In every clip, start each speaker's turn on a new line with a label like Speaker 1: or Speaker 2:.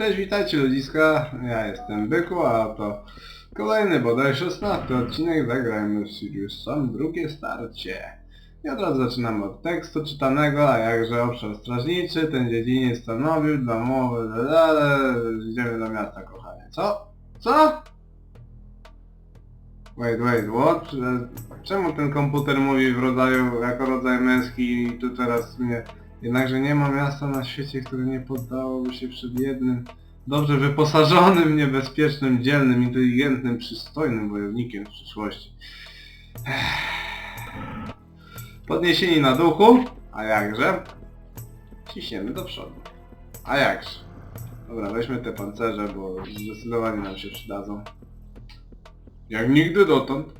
Speaker 1: Cześć, witajcie ludziska, ja jestem Byku, a to kolejny bodaj 16 odcinek Zagrajmy w Sirius Sam, drugie starcie. I od razu zaczynamy od tekstu czytanego, a jakże obszar strażniczy, ten dziedziniec stanowił domowy, ale idziemy do miasta kochanie. Co? Co? Wait, wait, what? Czemu ten komputer mówi w rodzaju, jako rodzaj męski i tu teraz mnie... Jednakże nie ma miasta na świecie, które nie poddałoby się przed jednym dobrze wyposażonym, niebezpiecznym, dzielnym, inteligentnym, przystojnym wojownikiem w przyszłości. Podniesieni na duchu, a jakże? Ciśniemy do przodu. A jakże? Dobra, weźmy te pancerze, bo zdecydowanie nam się przydadzą. Jak nigdy dotąd.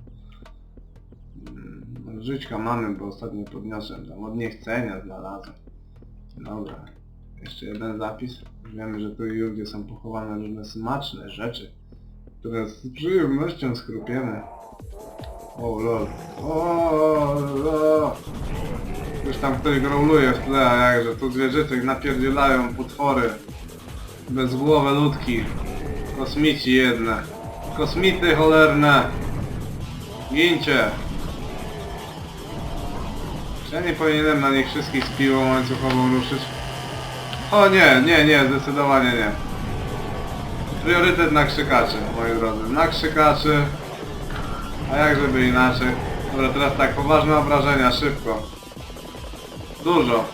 Speaker 1: Mm, Żyćka mamy, bo ostatnio podniosłem tam od niechcenia znalazłem. Dobra. Jeszcze jeden zapis. Wiemy, że tu i ówdzie są pochowane różne smaczne rzeczy, które z przyjemnością skrupiemy. O lol. O lol. Już tam ktoś growluje w tle, a jakże tu zwierzytek napierdzielają potwory. Bezgłowe ludki. Kosmici jedne. Kosmity cholerne. Gincie. Ja nie powinienem na nich wszystkich z piłą łańcuchową ruszyć? O nie, nie, nie, zdecydowanie nie. Priorytet na krzykaczy, moi drodzy. Na krzykaczy. A jak żeby inaczej. Dobra, teraz tak, poważne obrażenia, szybko. Dużo.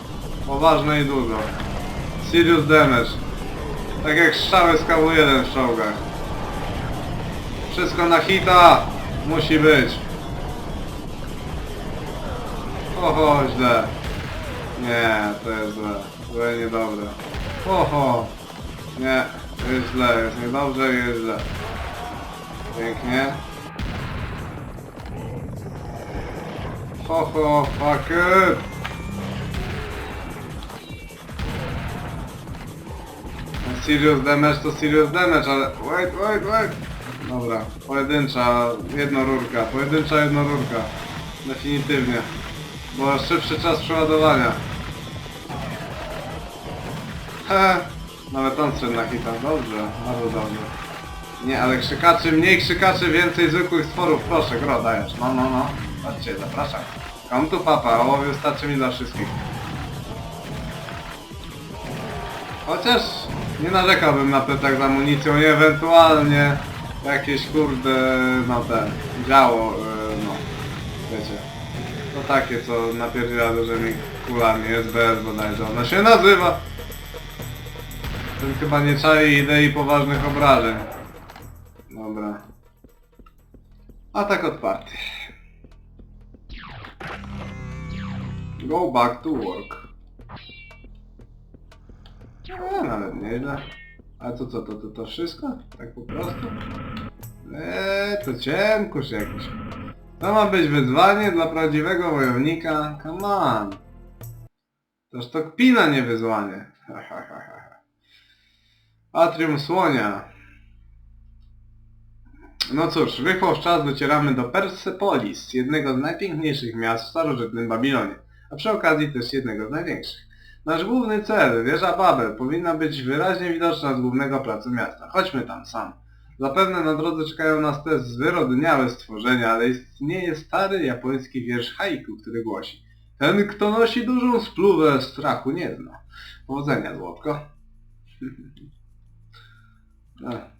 Speaker 1: Poważne i dużo. Serious damage. Tak jak strzały z KW1 w czołgach. Wszystko na hita! Musi być. Oho, źle. Nie, to jest złe. Złe i niedobre. Oho. Nie, jest źle, jest niedobrze i jest źle. Pięknie. Ho ho, fuck it. Serious damage to serious damage, ale... Wait, wait, wait. Dobra, pojedyncza jednorurka, pojedyncza jednorurka. Definitywnie. Bo szybszy czas przeładowania. He, nawet on strzedł na hita. Dobrze, bardzo dobrze. Nie, ale krzykaczy, mniej krzykaczy, więcej zwykłych stworów. Proszę, gro, dajesz. No, no, no. Chodźcie, zapraszam. Kom tu papa, ołowiu starczy mi dla wszystkich. Chociaż nie narzekałbym na plecach z amunicją i ewentualnie jakieś kurde, no ten, działo, yy, takie, co napierdziela dużymi kulami, SBS bodajże ona się nazywa. Ten chyba nie czai idei poważnych obrażeń. Dobra. Atak otwarty. Go back to work. No, nawet nieźle. A to co, to, to, to wszystko? Tak po prostu? Eee, to ciemkusz jakiś. To ma być wyzwanie dla prawdziwego wojownika? Come on. Toż to kpina, nie wyzwanie. Atrium Słonia. No cóż, wychłosz czas docieramy do Persepolis, jednego z najpiękniejszych miast w starożytnym Babilonie, a przy okazji też jednego z największych. Nasz główny cel, wieża Babel, powinna być wyraźnie widoczna z głównego placu miasta. Chodźmy tam sam. Zapewne na drodze czekają nas te zwyrodniałe stworzenia, ale istnieje stary japoński wiersz haiku, który głosi Ten, kto nosi dużą spluwę, strachu nie zna. Powodzenia, złotko.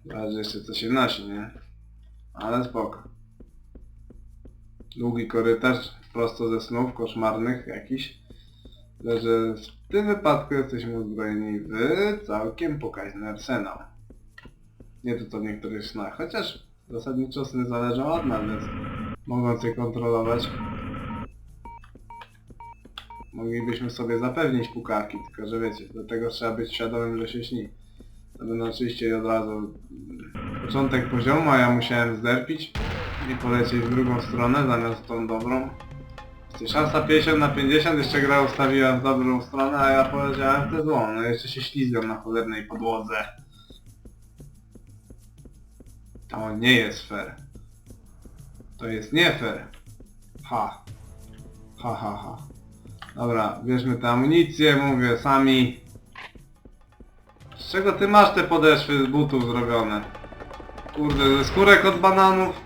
Speaker 1: Zależy jeszcze co się nosi, nie? Ale spoko. Długi korytarz, prosto ze snów koszmarnych jakiś. Tyle, że w tym wypadku jesteśmy uzbrojeni w całkiem pokaźny arsenał. Nie co w niektórych snach, chociaż zasadniczo sny zależą od nas, więc mogąc je kontrolować, moglibyśmy sobie zapewnić pukawki, tylko że wiecie, do tego trzeba być świadomym, że się śni. To oczywiście od razu początek poziomu, a ja musiałem zderpić i polecieć w drugą stronę zamiast tą dobrą. Szansa 50 na 50, jeszcze gra ustawiła w dobrą stronę, a ja poleciałem w tę złą. No jeszcze się ślizgam na cholernej podłodze. To nie jest fair. To jest nie fair. Ha. Ha, ha, ha. Dobra, bierzmy tę amunicję, mówię, sami. Z czego ty masz te podeszwy z butów zrobione? Kurde, ze skórek od bananów?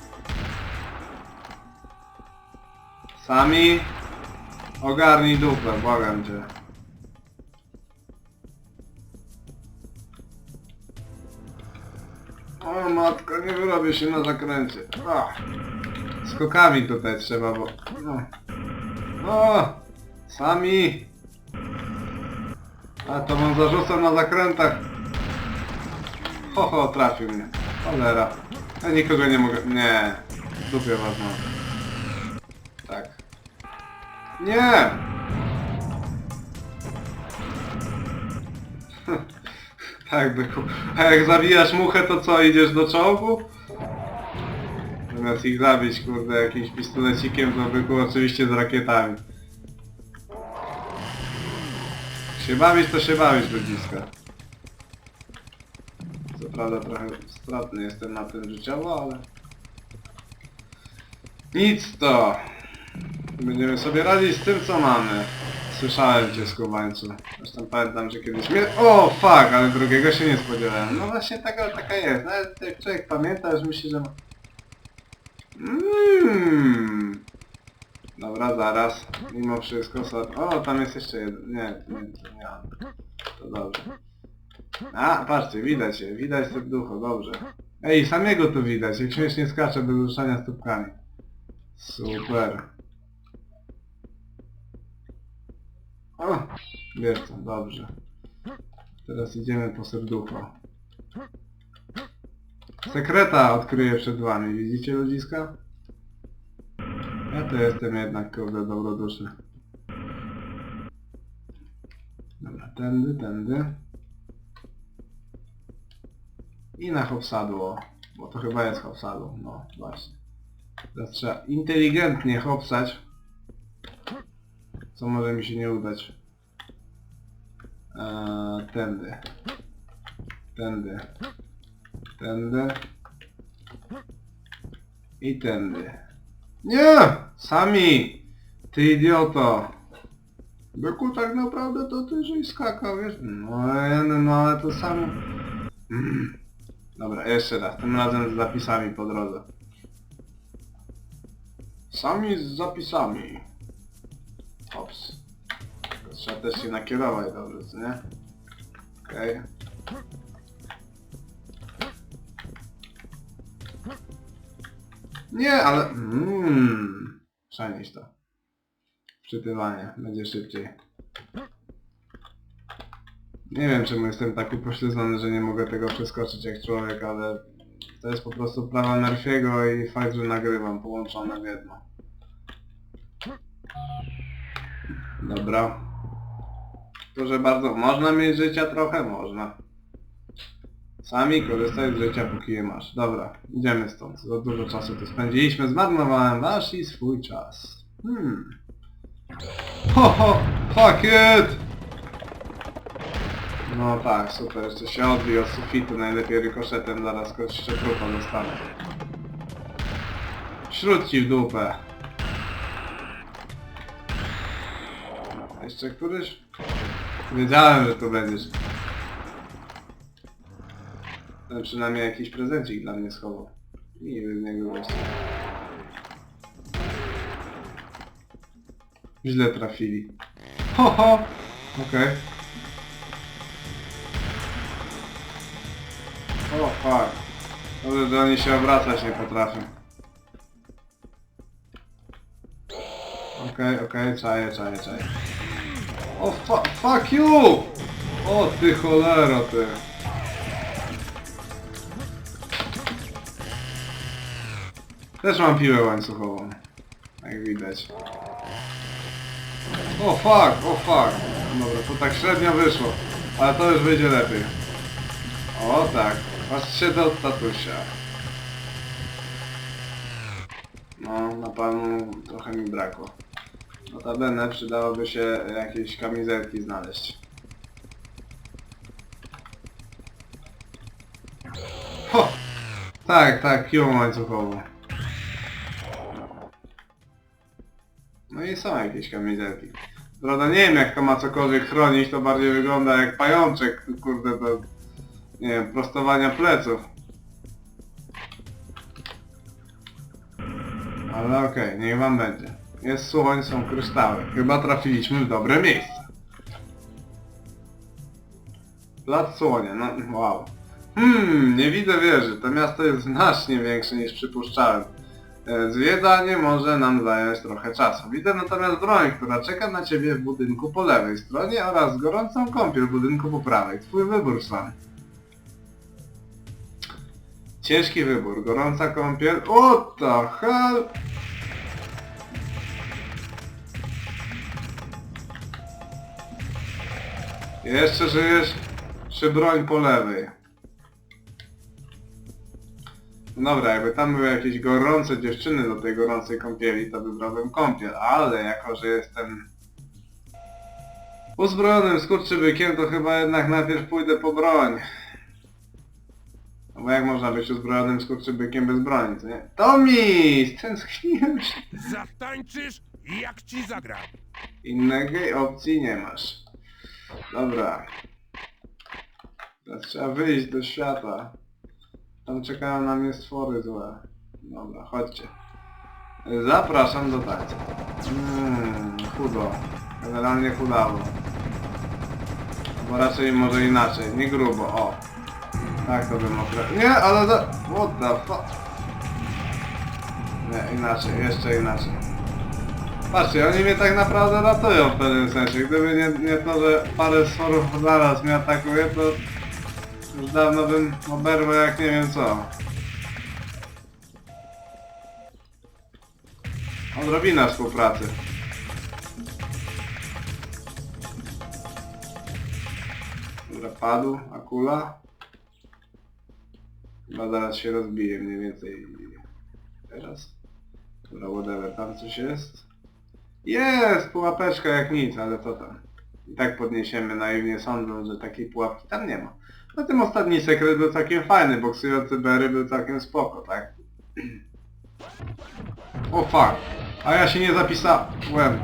Speaker 1: Sami? Ogarnij dupę, błagam cię. O matko, nie wyrobię się na zakręcie. Ach. Skokami tutaj trzeba, bo... No. O! Sami! A to mam zarzucam na zakrętach. Ho, ho, trafił mnie. Cholera. Ja nikogo nie mogę... Nie. Dupie was mam. Tak. Nie! tak, byku. A jak zabijasz muchę, to co, idziesz do czołgu? Zamiast ich zabić, kurde, jakimś pistolecikiem, to byku oczywiście z rakietami. Się bawić, to się bawić, ludziska. Co prawda trochę stratny jestem na tym życiowo, ale... Nic to! Będziemy sobie radzić z tym, co mamy. Słyszałem cię, skubańcu. Zresztą pamiętam, że kiedyś mnie... O, fuck, ale drugiego się nie spodziewałem. No właśnie taka, taka jest. Nawet jak człowiek pamięta, już myśli, że. Mmm. Dobra, zaraz. Mimo wszystko... O, tam jest jeszcze jeden. Nie, nie, nie. To dobrze. A, patrzcie, widać je. Widać serducho, dobrze. Ej, samego tu widać. Jak śmiesznie skacze do ruszania stópkami. Super. O, wiesz co, dobrze. Teraz idziemy po serducho. Sekreta odkryję przed wami, widzicie ludziska? Ja to jestem jednak kurde dobroduszny. Dobra, tędy, tędy. I na hopsadło, bo to chyba jest hopsadło, no właśnie. Teraz trzeba inteligentnie hopsać, co może mi się nie udać. Eee, tędy. Tędy. Tędy. I tędy. Nie! Sami! Ty idioto! Byku, tak naprawdę to ty żeś skakał, wiesz? No, ja- no ale to samo... Mm. Dobra, jeszcze raz. Tym razem z zapisami po drodze. Sami z zapisami. Ops. Trzeba też się nakierować dobrze, co nie? Okej. Nie, ale... Mmm. Przenieść to. Wczytywanie. Będzie szybciej. Nie wiem czemu jestem tak upośledzony, że nie mogę tego przeskoczyć jak człowiek, ale to jest po prostu prawa Murphy'ego i fakt, że nagrywam połączone w jedno. Dobra. Proszę bardzo, można mieć życia trochę? Można. Sami korzystaj z życia póki je masz. Dobra, idziemy stąd. Za dużo czasu tu spędziliśmy, zmarnowałem wasz i swój czas. Hmm. Ho ho! Fuck it! No tak, super, jeszcze się odbij od sufitu, najlepiej rykoszetem zaraz jeszcze trupa dostanę. Śród ci w dupę. Jeszcze któryś? Wiedziałem, że tu będziesz. Ten przynajmniej jakiś prezencik dla mnie schował. Miły z niego gościa. Źle trafili. Ho ho! Okej. O fuck. Dobrze, że oni się obracać nie potrafią. Okej, okej, czaję, czaję, czaję. O fu fuck you! O ty cholero ty. Też mam piłę łańcuchową. Jak widać. O fuck, o fuck. Dobra, to tak średnio wyszło. Ale to już wyjdzie lepiej. O tak, patrzcie do tatusia. No, na panu trochę mi brakło. Notabene przydałoby się jakieś kamizelki znaleźć. Ho! Tak, tak, piłą łańcuchową. No i są jakieś kamizelki. Prawda nie wiem jak to ma cokolwiek chronić, to bardziej wygląda jak pajączek, kurde to... nie wiem, prostowania pleców. Ale okej, niech wam będzie. Jest słoń, są kryształy. Chyba trafiliśmy w dobre miejsce. Plac słonia, no wow. Hmm, nie widzę wieży. To miasto jest znacznie większe niż przypuszczałem. E, Zwiedzanie może nam zająć trochę czasu. Widzę natomiast broń, która czeka na ciebie w budynku po lewej stronie oraz gorącą kąpiel w budynku po prawej. Twój wybór sam. Ciężki wybór. Gorąca kąpiel. What the hell? Jeszcze żyjesz? Czy broń po lewej? No Dobra, jakby tam były jakieś gorące dziewczyny do tej gorącej kąpieli, to wybrałbym kąpiel, ale jako, że jestem uzbrojonym skurczybykiem, to chyba jednak najpierw pójdę po broń. No bo jak można być uzbrojonym skurczybykiem bez broni, co nie? Tomi! Stęskniłem się.
Speaker 2: Zatańczysz, jak ci zagram.
Speaker 1: Innej opcji nie masz. Dobra. Teraz trzeba wyjść do świata. Tam czekają na mnie stwory złe. Dobra, chodźcie. Zapraszam do tańca. Mmm, chudo. Generalnie chudawo. Bo raczej może inaczej, nie grubo, o. Tak to bym określił. Nie, ale za... What the fuck? Nie, inaczej, jeszcze inaczej. Patrzcie, oni mnie tak naprawdę ratują w pewnym sensie. Gdyby nie, nie to, że parę stworów zaraz mnie atakuje, to już dawno bym oberwał jak nie wiem co. Odrobina współpracy. Dobra, padł, a kula? Chyba zaraz się rozbije mniej więcej teraz. Dobra, whatever, tam coś jest? Jest! Pułapeczka jak nic, ale co tam? I tak podniesiemy naiwnie sądząc, że takiej pułapki tam nie ma. No tym ostatni sekret był całkiem fajny, boksujący Berry był całkiem spoko, tak? O fuck! A ja się nie zapisałem!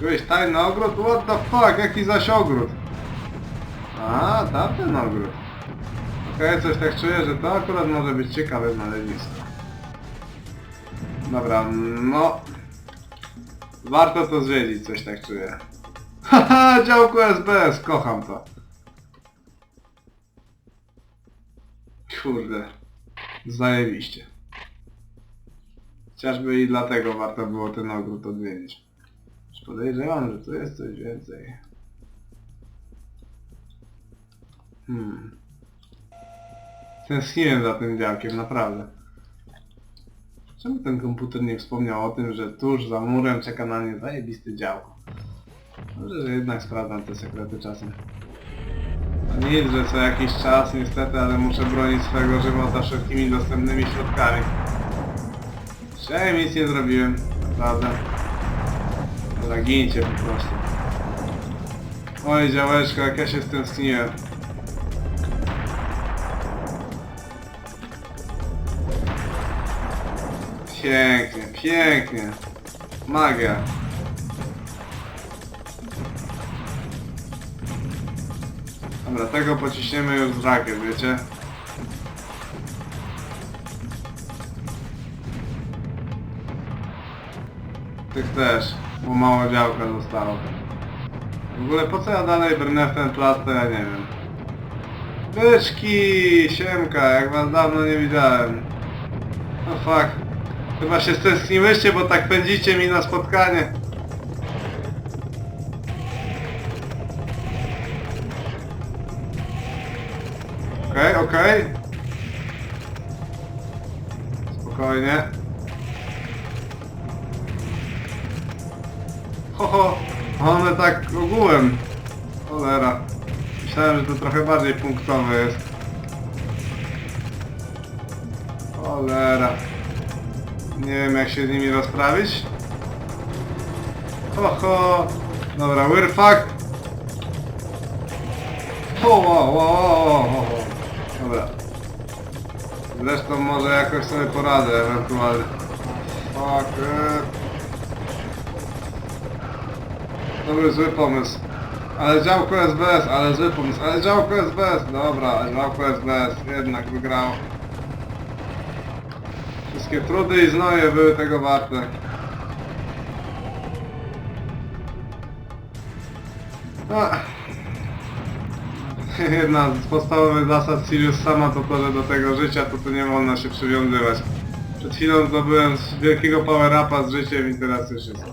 Speaker 1: Byłeś tajny ogród? What the fuck? Jaki zaś ogród? A, tamten ogród. Okej, coś tak czuję, że to akurat może być ciekawe znalezisko. Dobra, no... Warto to zwiedzić, coś tak czuję. Haha, działko SBS, kocham to. Kurde. Zajebiście. Chociażby i dlatego warto było ten ogród odwiedzić. Podejrzewam, że tu jest coś więcej. Hmm. Tęskniłem za tym działkiem, naprawdę. Czemu ten komputer nie wspomniał o tym, że tuż za murem czeka na mnie zajebisty działko? Może, że jednak sprawdzam te sekrety czasem. No nic, że co jakiś czas niestety, ale muszę bronić swojego żywota wszelkimi dostępnymi środkami. Dzisiaj nic nie zrobiłem, naprawdę. Dobra, gincie po prostu. Oj działeczko, jak ja się stęskniłem. Pięknie, pięknie. Magia. Dobra, tego pociśniemy już z rakiet, wiecie? Tych też, bo mało działka zostało. W ogóle po co ja dalej brnę w ten plac, to ja nie wiem. Byczki! Siemka, jak was dawno nie widziałem. No fuck. Chyba się stęskniłyście, bo tak pędzicie mi na spotkanie. Okej, okej. Spokojnie. Ho, ho, one tak ogółem. Cholera. Myślałem, że to trochę bardziej punktowe jest. Cholera. Nie wiem jak się z nimi rozprawić. Ho, ho. Dobra, we're fucked. O, o, o, o. Dobra. Zresztą może jakoś sobie poradzę ewentualnie. Fuck. e. Dobry, zły pomysł. Ale działko SBS, ale zły pomysł, ale działko SBS, dobra, działko SBS, jednak wygrało. Wszystkie trudy i znoje były tego warte. No. Jedna z podstawowych zasad Sirius sama to to, że do tego życia to, to nie wolno się przywiązywać. Przed chwilą zdobyłem z wielkiego power upa z życiem i teraz już jest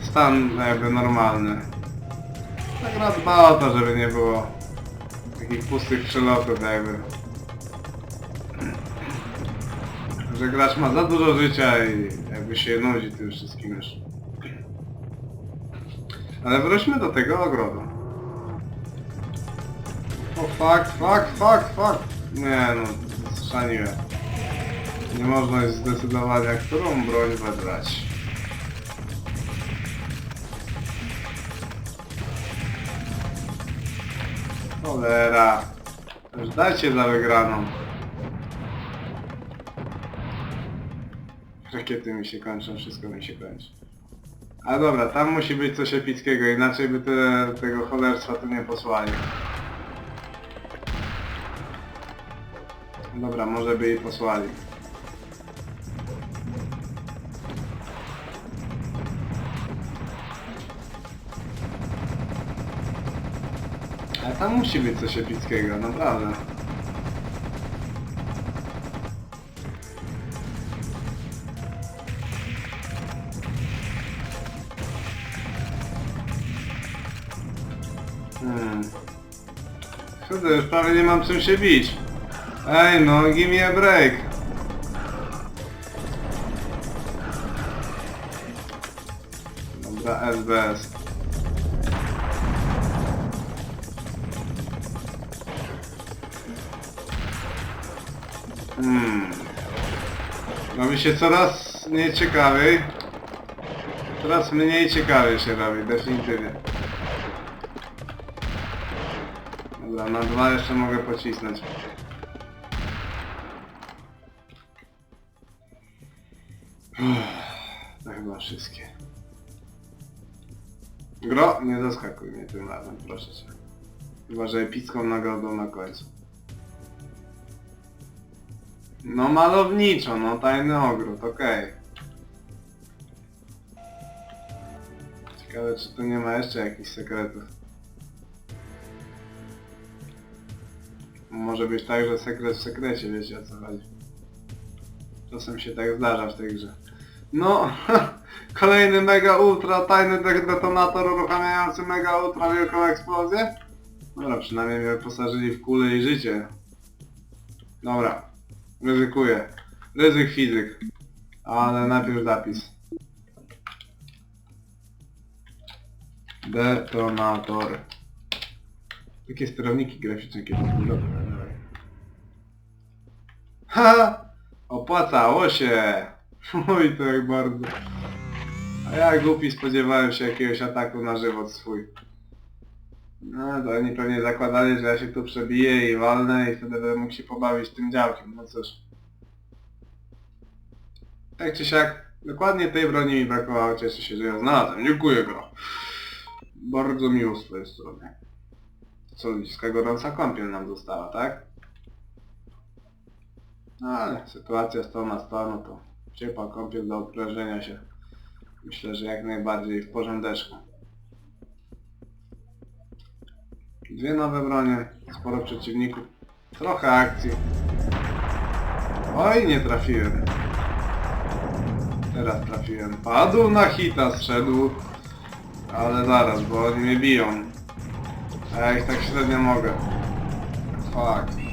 Speaker 1: stan jakby normalny. Tak gra dba o to, żeby nie było takich pustych przelotów jakby. Że gracz ma za dużo życia i jakby się nudzi tym wszystkim już. Ale wróćmy do tego ogrodu. O fuck, fuck, fuck, fuck. Nie no, schrzaniłem. Nie można jest zdecydowania, którą broń wybrać. Cholera. Już dajcie za wygraną. Rakiety mi się kończą, wszystko mi się kończy. A dobra, tam musi być coś epickiego, inaczej by tyle tego cholerstwa tu nie posłali. Dobra, może by jej posłali. Ale tam musi być coś epickiego, naprawdę. Już prawie nie mam czym się bić. Ej no, give me a break. Dobra, SBS. Hmm. Robi się coraz mniej ciekawiej. Coraz mniej ciekawie się robi, definitywnie. Dobra, na dwa jeszcze mogę pocisnąć. Uff, To chyba wszystkie. Gro, nie zaskakuj mnie tym razem, proszę cię. Chyba, że epicką nagrodą na końcu. No malowniczo, no tajny ogród, okej. Ciekawe czy tu nie ma jeszcze jakichś sekretów. Może być tak, że sekret w sekrecie, wiecie o co chodzi. Czasem się tak zdarza w tej grze. No, kolejny mega ultra tajny de- detonator uruchamiający mega ultra wielką eksplozję. Dobra, przynajmniej mnie wyposażyli w kulę i życie. Dobra, ryzykuję. Ryzyk fizyk. Ale najpierw zapis. Detonator. Takie sterowniki graficzne kiedyś były. Ha! Opłacało się! Oj, to jak bardzo. A ja głupi spodziewałem się jakiegoś ataku na żywot swój. No to oni pewnie zakładali, że ja się tu przebiję i walnę i wtedy będę mógł się pobawić tym działkiem, no cóż. Tak czy siak, dokładnie tej broni mi brakowało, cieszę się, że ją znalazłem. Dziękuję go. Bardzo miło z twojej strony. Co, ludzka gorąca kąpiel nam została, tak? No ale sytuacja 100 na 100, no to ciepła kąpiel do odprężenia się. Myślę, że jak najbardziej w porządeczku. Dwie nowe bronie, sporo przeciwników, trochę akcji. Oj, nie trafiłem. Teraz trafiłem. Padł na hita, zszedł. Ale zaraz, bo oni mnie biją. A ja ich tak średnio mogę. Fuck.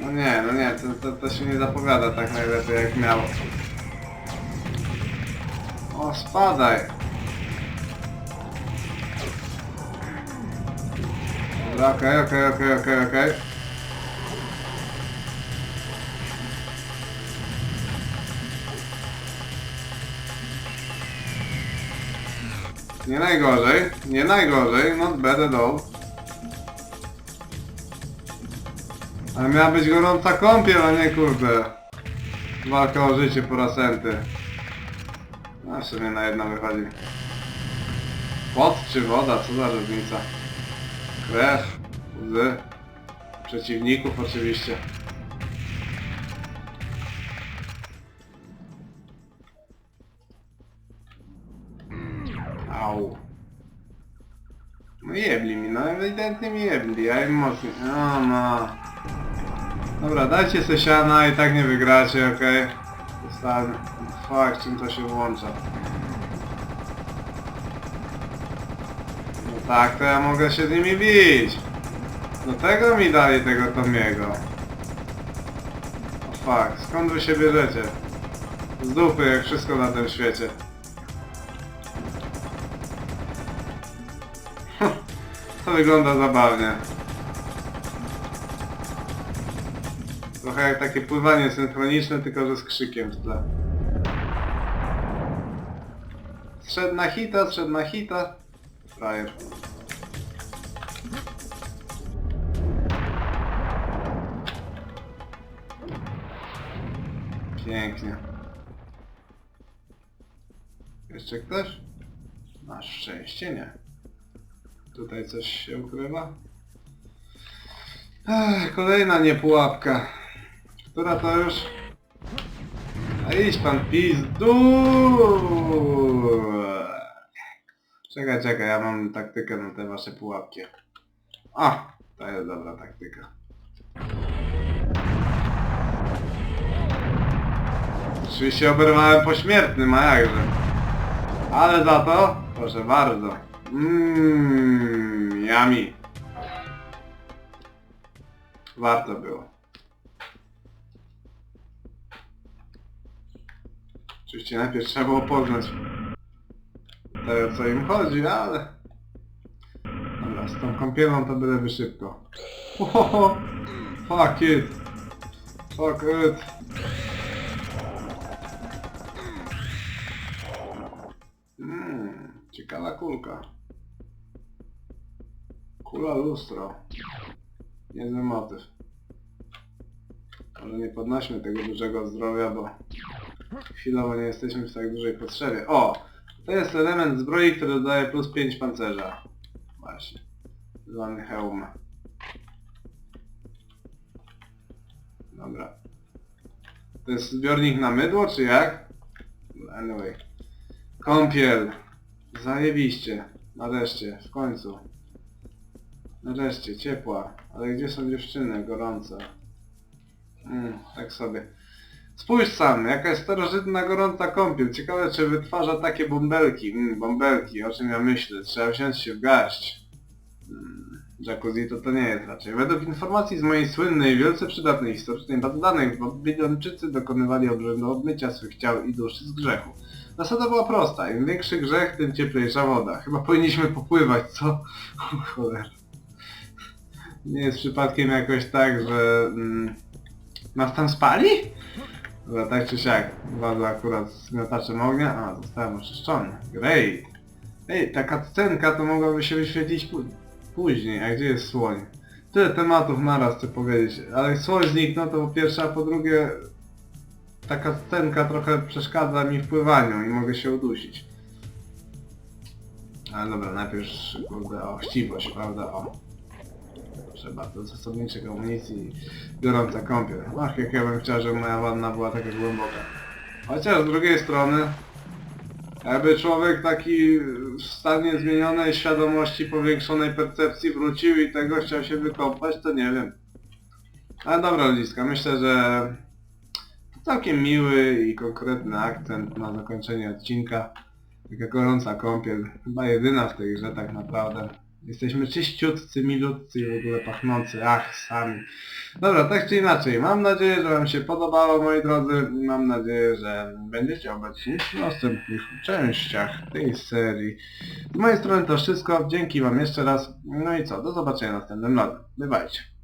Speaker 1: No nie, no nie, to, to, to się nie zapowiada tak najlepiej jak miało. O, spadaj! Dobra, okej, okej, okej, okej, okej. Nie najgorzej, nie najgorzej, not bad at all. Ale miała być gorąca kąpiel, a nie kurde. Walka o życie po raz enty. No w sumie na jedno wychodzi. Pod czy woda, co za różnica. Krew, łzy, przeciwników oczywiście. Au. No jebli mi, no ewidentnie mi jebli, ja im mocniej. No, no. Dobra, dajcie se siana i tak nie wygracie, okej? Zostałem... Fuck, czym to się włącza? No tak, to ja mogę się z nimi bić. Do tego mi dali tego Tomiego. O fuck, skąd wy się bierzecie? Z dupy, jak wszystko na tym świecie. To wygląda zabawnie. Trochę jak takie pływanie synchroniczne, tylko że z krzykiem w tle. Zszedł na hita, zszedł na hita. Frajer. Pięknie. Jeszcze ktoś? Masz szczęście, nie. Tutaj coś się ukrywa. Ech, kolejna niepułapka. Która to już? A idź pan pizdu! Czekaj, czekaj, ja mam taktykę na te wasze pułapki. A, to jest dobra taktyka. Oczywiście oberwałem pośmiertnym, a jakże. Ale za to, proszę bardzo. Mmm, yummy. Warto było. Oczywiście najpierw trzeba było poznać to, o co im chodzi, ale... Dobra, z tą kąpielą to byleby szybko. Ohoho! Fuck it! Fuck it! Mmm, ciekawa kulka. Kula lustro. Niezły motyw. Może nie podnośmy tego dużego zdrowia, bo chwilowo nie jesteśmy w tak dużej potrzebie. O! To jest element zbroi, który dodaje plus 5 pancerza. Właśnie. Zwany hełm. Dobra. To jest zbiornik na mydło, czy jak? Anyway. Kąpiel. Zajebiście. Nareszcie, w końcu. Nareszcie, ciepła. Ale gdzie są dziewczyny? Gorące. Mm, tak sobie. Spójrz sam, jaka jest starożytna gorąca kąpiel. Ciekawe czy wytwarza takie bąbelki. Mm, bąbelki, o czym ja myślę. Trzeba wziąć się w garść. Mm, jacuzzi to to nie jest raczej. Według informacji z mojej słynnej, wielce przydatnej historycznej bazy danych, Babilończycy dokonywali obrzędu obmycia swych ciał i duszy z grzechu. Zasada była prosta. Im większy grzech, tym cieplejsza woda. Chyba powinniśmy popływać, co? O cholera. Nie jest przypadkiem jakoś tak, że... Mm, nas tam spali? Dobra, tak czy siak. Władza akurat z miotaczem ognia. A, zostałem oczyszczony. Great. Ej, taka scenka to mogłaby się wyświetlić pó później. A gdzie jest słoń? Tyle tematów naraz chcę powiedzieć. Ale jak słoń zniknął to po pierwsze, a po drugie... Taka scenka trochę przeszkadza mi w pływaniu i mogę się udusić. Ale dobra, najpierw kurde o chciwość, prawda? O. Proszę bardzo, zasobniczych amunicji gorąca kąpiel. Ach, jak ja bym chciał, żeby moja wanna była taka głęboka. Chociaż z drugiej strony, jakby człowiek taki w stanie zmienionej świadomości, powiększonej percepcji wrócił i tego chciał się wykąpać, to nie wiem. Ale dobra ludziska, myślę, że to całkiem miły i konkretny akcent na zakończenie odcinka. Taka gorąca kąpiel, chyba jedyna w tej grze tak naprawdę. Jesteśmy czyściutcy, milutcy i w ogóle pachnący, ach, sami. Dobra, tak czy inaczej, mam nadzieję, że Wam się podobało, moi drodzy. Mam nadzieję, że będziecie obecni w następnych częściach tej serii. Z mojej strony to wszystko, dzięki Wam jeszcze raz. No i co, do zobaczenia następnym razem. Bywajcie.